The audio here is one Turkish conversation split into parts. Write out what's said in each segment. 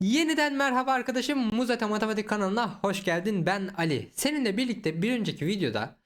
Yeniden merhaba arkadaşım Muzata Matematik kanalına hoş geldin ben Ali. Seninle birlikte bir önceki videoda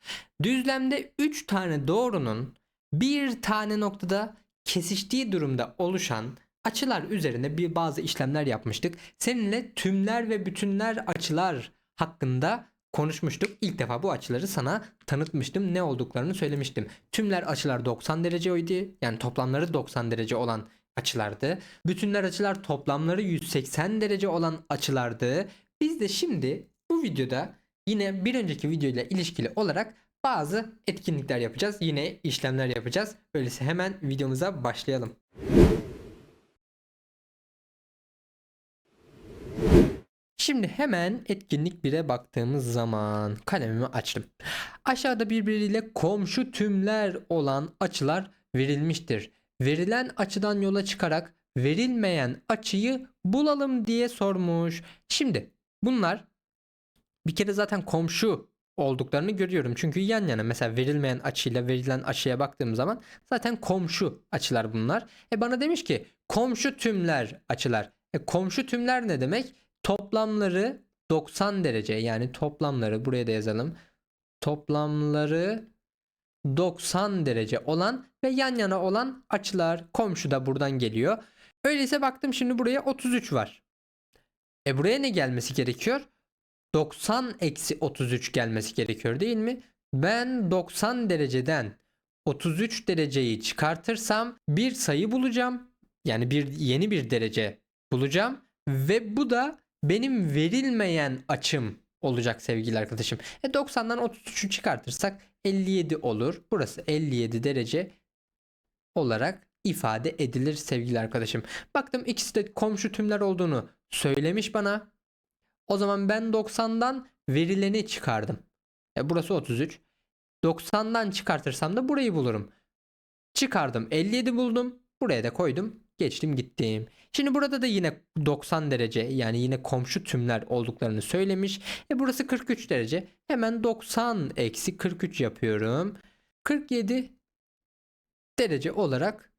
düzlemde 3 tane doğrunun bir tane noktada kesiştiği durumda oluşan açılar üzerine bir bazı işlemler yapmıştık. Seninle tümler ve bütünler açılar hakkında konuşmuştuk. İlk defa bu açıları sana tanıtmıştım. Ne olduklarını söylemiştim. Tümler açılar 90 dereceydi. Yani toplamları 90 derece olan açılardı. Bütünler açılar toplamları 180 derece olan açılardı. Biz de şimdi bu videoda yine bir önceki videoyla ilişkili olarak bazı etkinlikler yapacağız. Yine işlemler yapacağız. Öyleyse hemen videomuza başlayalım. Şimdi hemen etkinlik 1'e baktığımız zaman kalemimi açtım. Aşağıda birbiriyle komşu tümler olan açılar verilmiştir. Verilen açıdan yola çıkarak verilmeyen açıyı bulalım diye sormuş. Şimdi bunlar bir kere zaten komşu olduklarını görüyorum. Çünkü yan yana mesela verilmeyen açıyla verilen açıya baktığım zaman zaten komşu açılar bunlar. E bana demiş ki komşu tümler açılar. E komşu tümler ne demek? Toplamları 90 derece yani toplamları buraya da yazalım. Toplamları 90 derece olan ve yan yana olan açılar komşu da buradan geliyor. Öyleyse baktım şimdi buraya 33 var. E buraya ne gelmesi gerekiyor? 90 eksi 33 gelmesi gerekiyor değil mi? Ben 90 dereceden 33 dereceyi çıkartırsam bir sayı bulacağım. Yani bir yeni bir derece bulacağım ve bu da benim verilmeyen açım olacak sevgili arkadaşım. E 90'dan 33'ü çıkartırsak 57 olur. Burası 57 derece olarak ifade edilir sevgili arkadaşım. Baktım ikisi de komşu tümler olduğunu söylemiş bana. O zaman ben 90'dan verileni çıkardım. E burası 33. 90'dan çıkartırsam da burayı bulurum. Çıkardım 57 buldum. Buraya da koydum. Geçtim gittim. Şimdi burada da yine 90 derece yani yine komşu tümler olduklarını söylemiş. E burası 43 derece. Hemen 90 eksi 43 yapıyorum. 47 derece olarak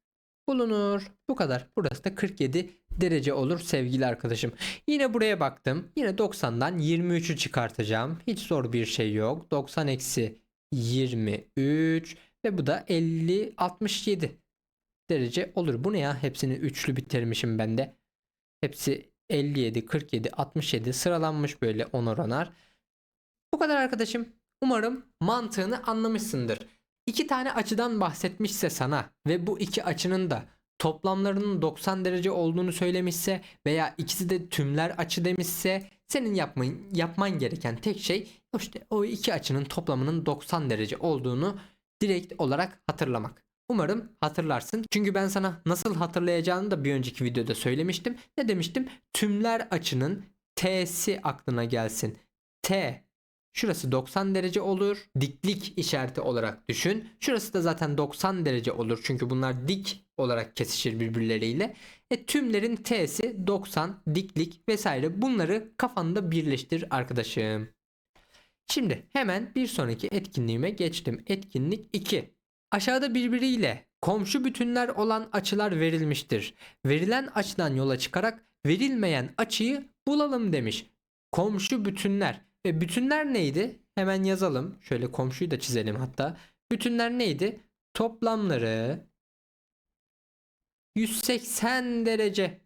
bulunur. Bu kadar. Burası da 47 derece olur sevgili arkadaşım. Yine buraya baktım. Yine 90'dan 23'ü çıkartacağım. Hiç zor bir şey yok. 90 eksi 23 ve bu da 50 67 derece olur. Bu ne ya? Hepsini üçlü bitirmişim ben de. Hepsi 57, 47, 67 sıralanmış böyle onar onar. Bu kadar arkadaşım. Umarım mantığını anlamışsındır. İki tane açıdan bahsetmişse sana ve bu iki açının da toplamlarının 90 derece olduğunu söylemişse veya ikisi de tümler açı demişse senin yapman, yapman gereken tek şey işte o iki açının toplamının 90 derece olduğunu direkt olarak hatırlamak. Umarım hatırlarsın. Çünkü ben sana nasıl hatırlayacağını da bir önceki videoda söylemiştim. Ne demiştim? Tümler açının T'si aklına gelsin. T Şurası 90 derece olur. Diklik işareti olarak düşün. Şurası da zaten 90 derece olur. Çünkü bunlar dik olarak kesişir birbirleriyle. E tümlerin T'si 90, diklik vesaire bunları kafanda birleştir arkadaşım. Şimdi hemen bir sonraki etkinliğime geçtim. Etkinlik 2. Aşağıda birbiriyle komşu bütünler olan açılar verilmiştir. Verilen açıdan yola çıkarak verilmeyen açıyı bulalım demiş. Komşu bütünler. Ve bütünler neydi? Hemen yazalım. Şöyle komşuyu da çizelim hatta. Bütünler neydi? Toplamları 180 derece.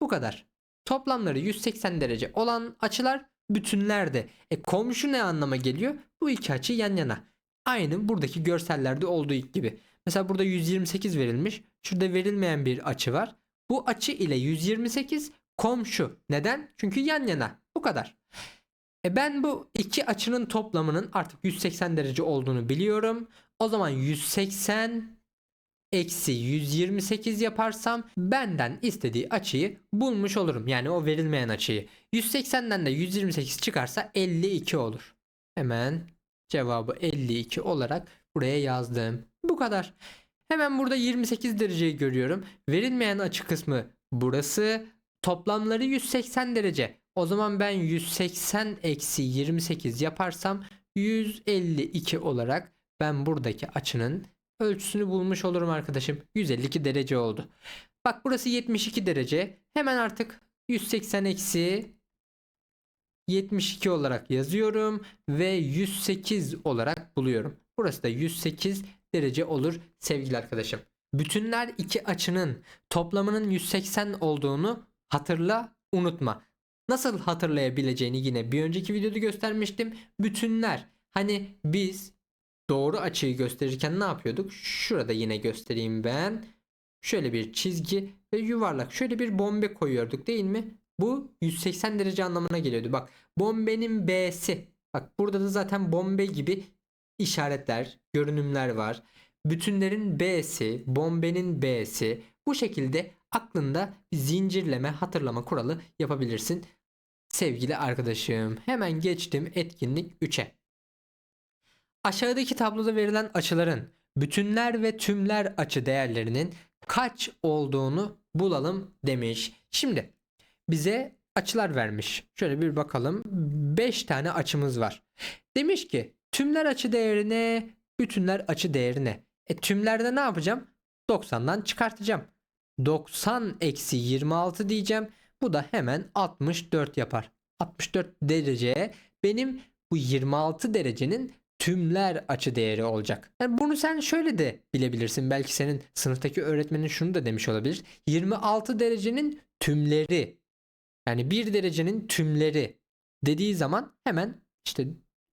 Bu kadar. Toplamları 180 derece olan açılar bütünlerde. E komşu ne anlama geliyor? Bu iki açı yan yana. Aynı buradaki görsellerde olduğu gibi. Mesela burada 128 verilmiş. Şurada verilmeyen bir açı var. Bu açı ile 128 komşu. Neden? Çünkü yan yana. Bu kadar. E ben bu iki açının toplamının artık 180 derece olduğunu biliyorum. O zaman 180 eksi 128 yaparsam benden istediği açıyı bulmuş olurum. Yani o verilmeyen açıyı. 180'den de 128 çıkarsa 52 olur. Hemen cevabı 52 olarak buraya yazdım. Bu kadar. Hemen burada 28 dereceyi görüyorum. Verilmeyen açı kısmı burası. Toplamları 180 derece. O zaman ben 180 eksi 28 yaparsam 152 olarak ben buradaki açının ölçüsünü bulmuş olurum arkadaşım. 152 derece oldu. Bak burası 72 derece. Hemen artık 180 eksi 72 olarak yazıyorum ve 108 olarak buluyorum. Burası da 108 derece olur sevgili arkadaşım. Bütünler iki açının toplamının 180 olduğunu hatırla, unutma. Nasıl hatırlayabileceğini yine bir önceki videoda göstermiştim. Bütünler hani biz doğru açıyı gösterirken ne yapıyorduk? Şurada yine göstereyim ben. Şöyle bir çizgi ve yuvarlak şöyle bir bombe koyuyorduk değil mi? Bu 180 derece anlamına geliyordu. Bak bombenin B'si. Bak burada da zaten bombe gibi işaretler, görünümler var. Bütünlerin B'si, bombenin B'si. Bu şekilde aklında bir zincirleme hatırlama kuralı yapabilirsin. Sevgili arkadaşım hemen geçtim etkinlik 3'e. Aşağıdaki tabloda verilen açıların bütünler ve tümler açı değerlerinin kaç olduğunu bulalım demiş. Şimdi bize açılar vermiş. Şöyle bir bakalım. 5 tane açımız var. Demiş ki tümler açı değerine, bütünler açı değerine. E tümlerde ne yapacağım? 90'dan çıkartacağım. 90 eksi 26 diyeceğim. Bu da hemen 64 yapar. 64 derece benim bu 26 derecenin tümler açı değeri olacak. Yani bunu sen şöyle de bilebilirsin. Belki senin sınıftaki öğretmenin şunu da demiş olabilir. 26 derecenin tümleri yani 1 derecenin tümleri dediği zaman hemen işte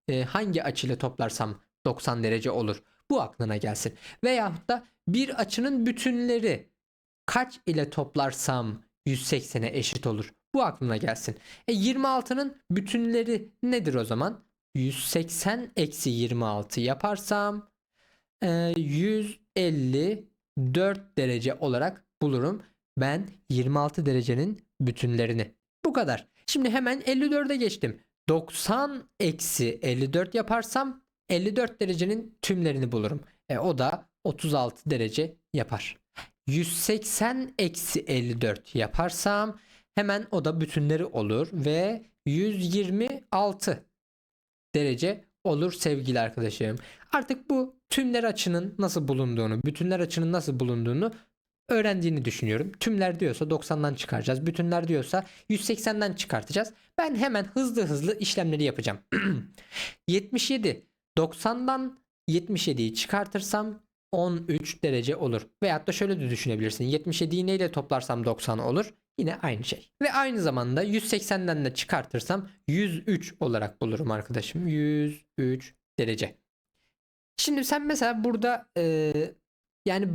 e, hangi açıyla toplarsam 90 derece olur. Bu aklına gelsin. Veyahut da bir açının bütünleri kaç ile toplarsam 180'e eşit olur. Bu aklına gelsin. E 26'nın bütünleri nedir o zaman? 180 eksi 26 yaparsam e, 154 derece olarak bulurum. Ben 26 derecenin bütünlerini. Bu kadar. Şimdi hemen 54'e geçtim. 90 eksi 54 yaparsam 54 derecenin tümlerini bulurum. E, o da 36 derece yapar. 180 eksi 54 yaparsam hemen o da bütünleri olur ve 126 derece olur sevgili arkadaşım. Artık bu tümler açının nasıl bulunduğunu, bütünler açının nasıl bulunduğunu öğrendiğini düşünüyorum. Tümler diyorsa 90'dan çıkaracağız. Bütünler diyorsa 180'den çıkartacağız. Ben hemen hızlı hızlı işlemleri yapacağım. 77 90'dan 77'yi çıkartırsam 13 derece olur. Veyahut da şöyle de düşünebilirsin. 77'yi neyle toplarsam 90 olur. Yine aynı şey. Ve aynı zamanda 180'den de çıkartırsam 103 olarak bulurum arkadaşım. 103 derece. Şimdi sen mesela burada e, yani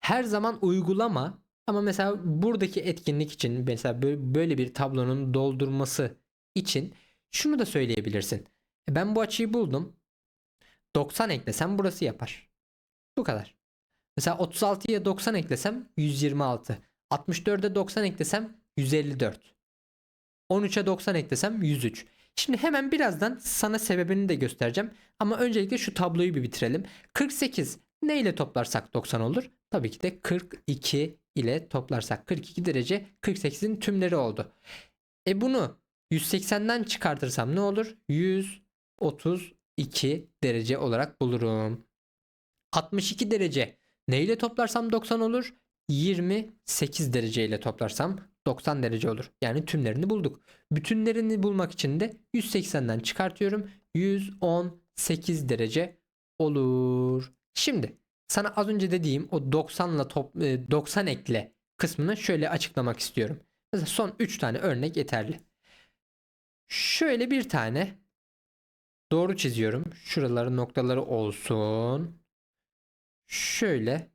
her zaman uygulama ama mesela buradaki etkinlik için mesela böyle bir tablonun doldurması için şunu da söyleyebilirsin. E, ben bu açıyı buldum. 90 eklesem burası yapar. Bu kadar. Mesela 36'ya 90 eklesem 126. 64'e 90 eklesem 154. 13'e 90 eklesem 103. Şimdi hemen birazdan sana sebebini de göstereceğim. Ama öncelikle şu tabloyu bir bitirelim. 48 ne ile toplarsak 90 olur? Tabii ki de 42 ile toplarsak 42 derece 48'in tümleri oldu. E bunu 180'den çıkartırsam ne olur? 132 derece olarak bulurum. 62 derece ne ile toplarsam 90 olur? 28 derece ile toplarsam 90 derece olur. Yani tümlerini bulduk. Bütünlerini bulmak için de 180'den çıkartıyorum. 118 derece olur. Şimdi sana az önce dediğim o 90 ile top, 90 ekle kısmını şöyle açıklamak istiyorum. Mesela son 3 tane örnek yeterli. Şöyle bir tane doğru çiziyorum. Şuraların noktaları olsun. Şöyle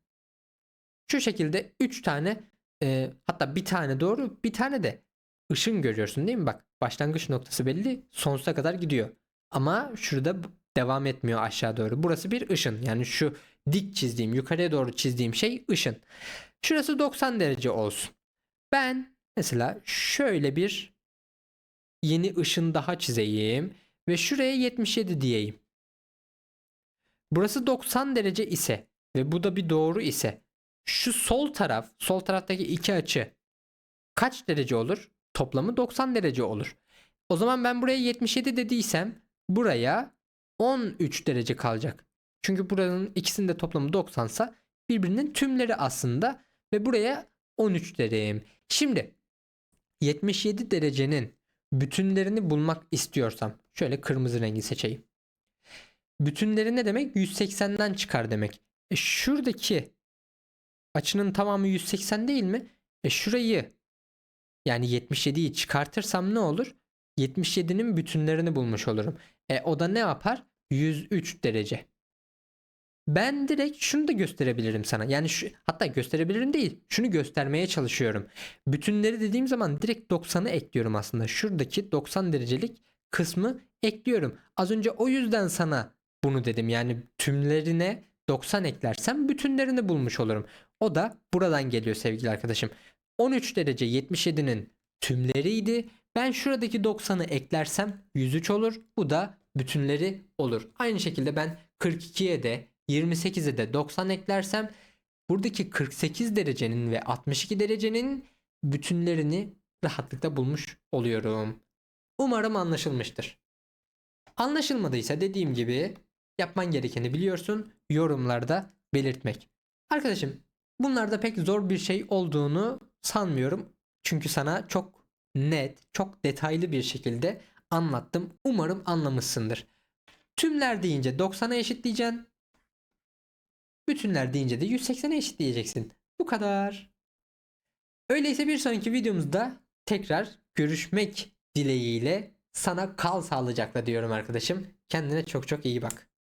şu şekilde 3 tane e, hatta bir tane doğru bir tane de ışın görüyorsun değil mi? Bak başlangıç noktası belli sonsuza kadar gidiyor. Ama şurada devam etmiyor aşağı doğru. Burası bir ışın. Yani şu dik çizdiğim yukarıya doğru çizdiğim şey ışın. Şurası 90 derece olsun. Ben mesela şöyle bir yeni ışın daha çizeyim ve şuraya 77 diyeyim. Burası 90 derece ise ve bu da bir doğru ise şu sol taraf, sol taraftaki iki açı kaç derece olur? Toplamı 90 derece olur. O zaman ben buraya 77 dediysem buraya 13 derece kalacak. Çünkü buranın ikisinin de toplamı 90 sa birbirinin tümleri aslında ve buraya 13 derim. Şimdi 77 derecenin bütünlerini bulmak istiyorsam şöyle kırmızı rengi seçeyim. Bütünleri ne demek? 180'den çıkar demek. E şuradaki açının tamamı 180 değil mi? E şurayı yani 77'yi çıkartırsam ne olur? 77'nin bütünlerini bulmuş olurum. E o da ne yapar? 103 derece. Ben direkt şunu da gösterebilirim sana. Yani şu, hatta gösterebilirim değil. Şunu göstermeye çalışıyorum. Bütünleri dediğim zaman direkt 90'ı ekliyorum aslında. Şuradaki 90 derecelik kısmı ekliyorum. Az önce o yüzden sana bunu dedim. Yani tümlerine 90 eklersem bütünlerini bulmuş olurum. O da buradan geliyor sevgili arkadaşım. 13 derece 77'nin tümleriydi. Ben şuradaki 90'ı eklersem 103 olur. Bu da bütünleri olur. Aynı şekilde ben 42'ye de 28'e de 90 eklersem buradaki 48 derecenin ve 62 derecenin bütünlerini rahatlıkla bulmuş oluyorum. Umarım anlaşılmıştır. Anlaşılmadıysa dediğim gibi yapman gerekeni biliyorsun. Yorumlarda belirtmek. Arkadaşım bunlarda pek zor bir şey olduğunu sanmıyorum. Çünkü sana çok net, çok detaylı bir şekilde anlattım. Umarım anlamışsındır. Tümler deyince 90'a eşitleyeceksin. Bütünler deyince de 180'e eşitleyeceksin. Bu kadar. Öyleyse bir sonraki videomuzda tekrar görüşmek dileğiyle sana kal sağlıcakla diyorum arkadaşım. Kendine çok çok iyi bak.